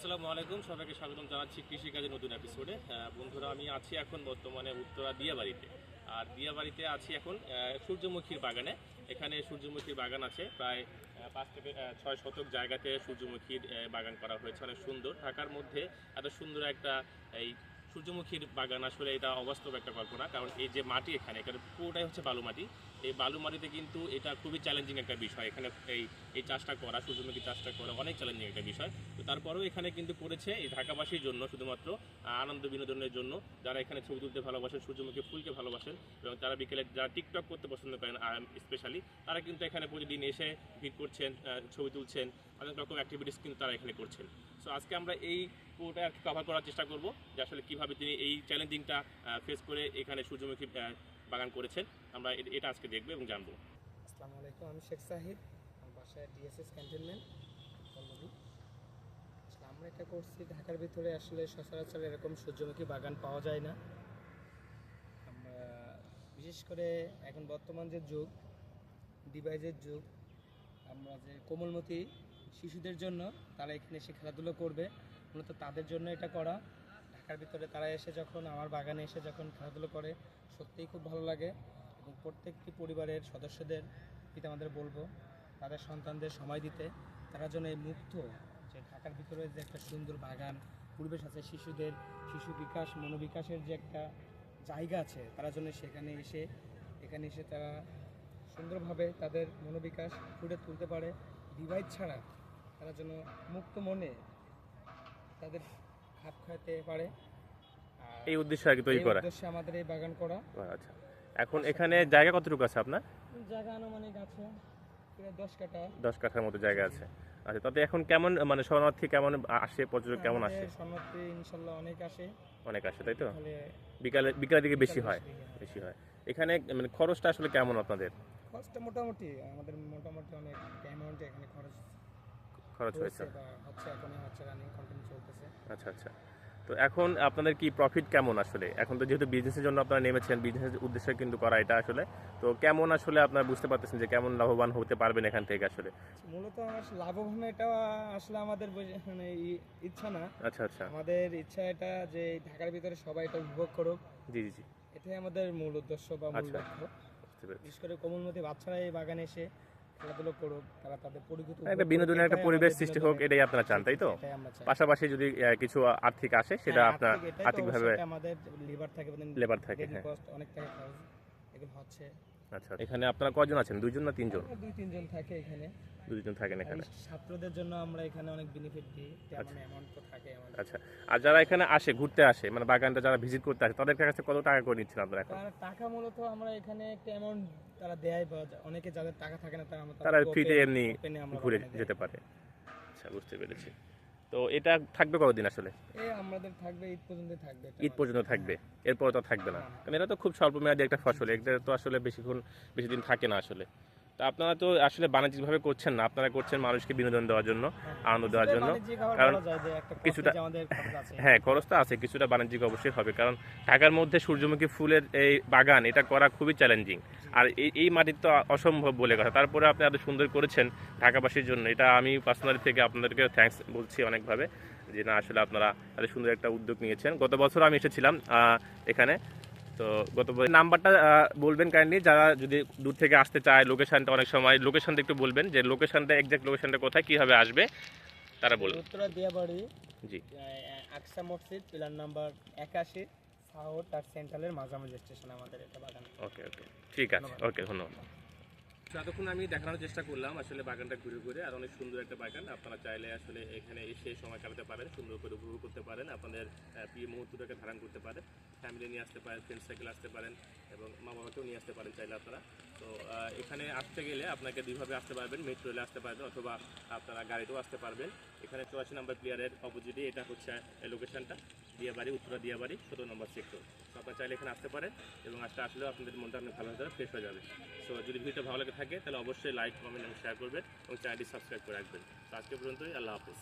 আসসালামু আলাইকুম, সবাইকে স্বাগতম জানাচ্ছি কৃষিকাজের নতুন এপিসোডে বন্ধুরা, আমি আছি এখন বর্তমানে উত্তরা দিয়াবাড়িতে আর দিয়াবাড়িতে আছি এখন সূর্যমুখীর বাগানে। এখানে সূর্যমুখীর বাগান আছে, প্রায় পাঁচ থেকে ছয় শতক জায়গাতে সূর্যমুখীর বাগান করা হয়েছে। অনেক সুন্দর। ঢাকার মধ্যে এত সুন্দর একটা, এই সূর্যমুখীর বাগান, আসলে এটা অবাস্তব একটা কল্পনা, কারণ এই যে মাটি এখানে এখানে পুরোটাই হচ্ছে বালু মাটি। এই বালু মাটিতে কিন্তু এটা খুবই চ্যালেঞ্জিং একটা বিষয়। এখানে এই এই চাষটা করা, সূর্যমুখী চাষটা করা অনেক চ্যালেঞ্জিং একটা বিষয়। তো তারপরেও এখানে কিন্তু করেছে এই ঢাকাবাসীর জন্য শুধুমাত্র আনন্দ বিনোদনের জন্য। যারা এখানে ছবি তুলতে ভালোবাসেন, সূর্যমুখী ফুলকে ভালোবাসেন, এবং তারা বিকেলে যারা টিকটক করতে পছন্দ করেন স্পেশালি তারা কিন্তু এখানে প্রতিদিন এসে ভিড় করছেন ছবি তুলছেন। অনেক রকম অ্যাক্টিভিটিস কিন্তু তারা এখানে করছেন। সো আজকে আমরা এই পুরোটা আর কভার করার চেষ্টা করব যে আসলে কীভাবে তিনি এই চ্যালেঞ্জিংটা ফেস করে এখানে সূর্যমুখী বাগান করেছেন। আমরা এটা আজকে দেখব এবং জানব। আসসালামু আলাইকুম, আমি শেখ সাহিদ, আমার বাসায় ডিএসএস ক্যান্টনমেন্ট আমরা এটা করছি ঢাকার ভিতরে আসলে সচরাচর এরকম সূর্যমুখী বাগান পাওয়া যায় না। আমরা, বিশেষ করে এখন বর্তমান যে যুগ ডিভাইসের যুগ, আমরা যে কোমলমতি শিশুদের জন্য তারা এখানে এসে খেলাধুলো করবে। মূলত তাদের জন্য এটা করা। ঢাকার ভিতরে তারা এসে যখন, আমার বাগানে এসে যখন খেলাধুলো করে, সত্যিই খুব ভালো লাগে এবং প্রত্যেকটি পরিবারের সদস্যদের পিতামাদের বলব, তাদের সন্তানদের সময় দিতে। তারা যেন এই মুক্ত, যে ঢাকার ভিতরে যে একটা সুন্দর বাগান, পরিবেশ আছে, শিশুদের, শিশু বিকাশ, মনোবিকাশের যে একটা জায়গা আছে, তারা যেন সেখানে এসে, এখানে এসে তারা সুন্দরভাবে তাদের মনোবিকাশ ফুটে তুলতে পারে। ডিভাইড ছাড়া তারা যেন মুক্ত মনে তাদের খাপ খাইতে পারে। এই উদ্দেশ্যে আর কি তৈরি করা? উদ্দেশ্যে আমাদের এই বাগান করা। আচ্ছা। এখন এখানে জায়গা কতটুকু আছে আপনার? জায়গা আনুমানিক আছে প্রায় দশ কাটা দশ কাঠার মতো জায়গা আছে। আচ্ছা তাতে এখন কেমন মানে শরণার্থী কেমন আসে পর্যটক কেমন আসে? শরণার্থী ইনশাল্লাহ অনেক আসে। অনেক আসে তাই তো? বিকালে বিকালের দিকে বেশি হয় বেশি হয়। বেশি হয়। এখানে মানে খরচটা আসলে কেমন আপনাদের? খরচটা মোটামুটি আমাদের মোটামুটি অনেক অ্যামাউন্টে এখানে খরচ খরচ হয়েছে। হয়েছে বা হচ্ছে এখনই হচ্ছে রানিং কন্টিনিউ চলতেছে। আচ্ছা আচ্ছা। তো এখন আপনাদের কি প্রফিট কেমন আসলে? এখন তো যেহেতু বিজনেসের জন্য আপনারা নেমেছেন বিজনেসের উদ্দেশ্যে কিন্তু করা এটা আসলে। তো কেমন আসলে আপনারা বুঝতে পারতেছেন যে কেমন লাভবান হতে পারবেন এখান থেকে আসলে? মূলত আমার লাভবান এটা আসলে আমাদের মানে ইচ্ছা না। আচ্ছা আচ্ছা। আমাদের ইচ্ছা এটা যে ঢাকার ভিতরে সবাই এটা উপভোগ করুক। জি জি জি। এটাই আমাদের মূল উদ্দেশ্য বা মূল আচ্ছা। লক্ষ্য। বিশেষ করে কোমলমতি বাচ্চারা এই বাগানে এসে খেলাধুলো করুক তারা তাদের পরিচিত একটা বিনোদনের একটা পরিবেশ সৃষ্টি হোক এটাই আপনারা চান তাই তো? পাশাপাশি যদি কিছু আর্থিক আসে সেটা আপনার আর্থিকভাবে আমাদের লেবার থাকে লেবার থাকে হ্যাঁ। অনেক টাকা খরচ এগুলো হচ্ছে। আচ্ছা এখানে আপনারা কজন আছেন? দুইজন না তিনজন? দুই তিনজন থাকে এখানে। দুইজন থাকেন এখানে। ছাত্রদের জন্য আমরা এখানে অনেক বেনিফিট দিই। তেমন আচ্ছা। অ্যামাউন্ট তো থাকে আমাদের। আচ্ছা। আর যারা এখানে আসে ঘুরতে আসে মানে বাগানটা যারা ভিজিট করতে আসে তাদের কাছে কত টাকা করে নিচ্ছেন আপনারা এখন? টাকা মূলত আমরা এখানে একটা অ্যামাউন্ট তারা দেয় বা অনেকে যাদের টাকা থাকে না তারা আমরা তারা ফ্রিতে এমনি আমরা ঘুরে যেতে পারে। আচ্ছা বুঝতে পেরেছি। তো এটা থাকবে কতদিন আসলে? আমাদের থাকবে ঈদ পর্যন্ত থাকবে ঈদ পর্যন্ত থাকবে এরপর তো থাকবে না। কারণ এটা তো খুব স্বল্প মেয়াদী একটা ফসল এটা তো আসলে বেশিক্ষণ বেশি দিন থাকে না আসলে। তা আপনারা তো আসলে বাণিজ্যিকভাবে করছেন না। আপনারা করছেন মানুষকে বিনোদন দেওয়ার জন্য আনন্দ দেওয়ার জন্য। কারণ কিছুটা- হ্যাঁ খরচ তো আছে কিছুটা বাণিজ্যিক অবশ্যই হবে। কারণ ঢাকার মধ্যে সূর্যমুখী ফুলের এই বাগান এটা করা খুবই চ্যালেঞ্জিং আর এই এই মাটির তো অসম্ভব বলে কথা। তারপরে আপনি এত সুন্দর করেছেন ঢাকাবাসীর জন্য। এটা আমি পার্সোনালি থেকে আপনাদেরকে থ্যাঙ্কস বলছি অনেকভাবে যে না আসলে আপনারা এত সুন্দর একটা উদ্যোগ নিয়েছেন। গত বছর আমি এসেছিলাম এখানে। তো গত নাম্বারটা বলবেন কাইন্ডলি যারা যদি দূর থেকে আসতে চায় লোকেশানটা অনেক সময় লোকেশানটা একটু বলবেন যে লোকেশানটা এক্সাক্ট লোকেশনটা কোথায় কীভাবে আসবে তারা বলুন উত্তরা দিয়াবাড়ি জি। আকসা মসজিদ পিলার নাম্বার একাশি সাহর তার সেন্ট্রালের মাঝামাঝি স্টেশন আমাদের এটা বাগান। ওকে ওকে ঠিক আছে। ওকে ধন্যবাদ। এতক্ষণ আমি দেখানোর চেষ্টা করলাম আসলে বাগানটা ঘুরে ঘুরে, আর অনেক সুন্দর একটা বাগান। আপনারা চাইলে আসলে এখানে এসে সময় কাটাতে পারেন, সুন্দর করে উপভোগ করতে পারেন, আপনাদের প্রিয় মুহূর্তটাকে ধারণ করতে পারেন ফ্যামিলি নিয়ে আসতে পারেন ফ্রেন্ড সাইকেল আসতে পারেন, এবং মা বাবাকেও নিয়ে আসতে পারেন চাইলে আপনারা। তো এখানে আসতে গেলে আপনাকে দুইভাবে আসতে পারবেন মেট্রো রেলে আসতে পারবেন অথবা আপনারা গাড়িতেও আসতে পারবেন। এখানে চুরাশি নম্বর প্লেয়ারের অপোজিটে এটা হচ্ছে লোকেশনটা দিয়াবাড়ি, উত্তরা দিয়াবাড়ি, সতেরো নম্বর সেক্টর তো আপনারা চাইলে এখানে আসতে পারেন এবং আসতে আসলেও আপনাদের মনটা অনেক ভালো হয়ে ফ্রেশ হয়ে যাবে। সো যদি ভিডিওটা ভালো লাগে থাকে, তাহলে অবশ্যই লাইক কমেন্ট এবং শেয়ার করবেন এবং চ্যানেলটি সাবস্ক্রাইব করে রাখবেন। তো আজকে পর্যন্তই, আল্লাহ হাফিজ।